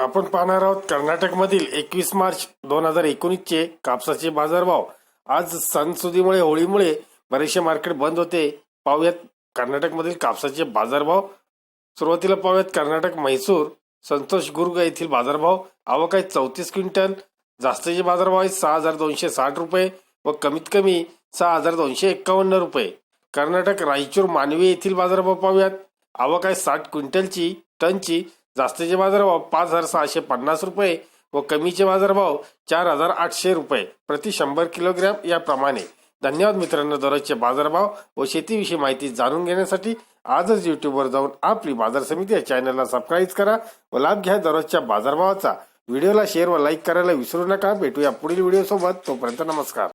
आपण पाहणार आहोत कर्नाटकमधील एकवीस मार्च दोन हजार एकोणीसचे कापसाचे बाजारभाव. आज सणसुदीमुळे होळीमुळे बरेचसे मार्केट बंद होते. पाहूयात कर्नाटकमधील कापसाचे बाजारभाव. सुरुवातीला पाहूयात कर्नाटक म्हैसूर संतोष गुर्ग येथील बाजारभाव. आवक आहे चौतीस क्विंटल. जास्तीचे बाजारभाव आहे सहा हजार दोनशे साठ रुपये व कमीत कमी सहा हजार दोनशे एक्कावन्न रुपये. कर्नाटक रायचूर मानवी येथील बाजारभाव पाहूयात. आवक आहे साठ क्विंटलची टनची जास्तीचे बाजारभाव पाच हजार सहाशे पन्नास रुपये व कमीचे बाजारभाव चार हजार आठशे रुपये प्रति शंभर किलोग्रॅम याप्रमाणे. धन्यवाद मित्रांनो दररोजचे बाजारभाव व शेतीविषयी माहिती जाणून घेण्यासाठी आजच युट्यूबवर जाऊन आपली बाजार समिती या चॅनलला सबस्क्राईब करा व लाभ घ्या दररोजच्या बाजारभावाचा. व्हिडिओला शेअर व लाईक करायला विसरू नका. भेटूया पुढील व्हिडिओ सोबत. तोपर्यंत नमस्कार.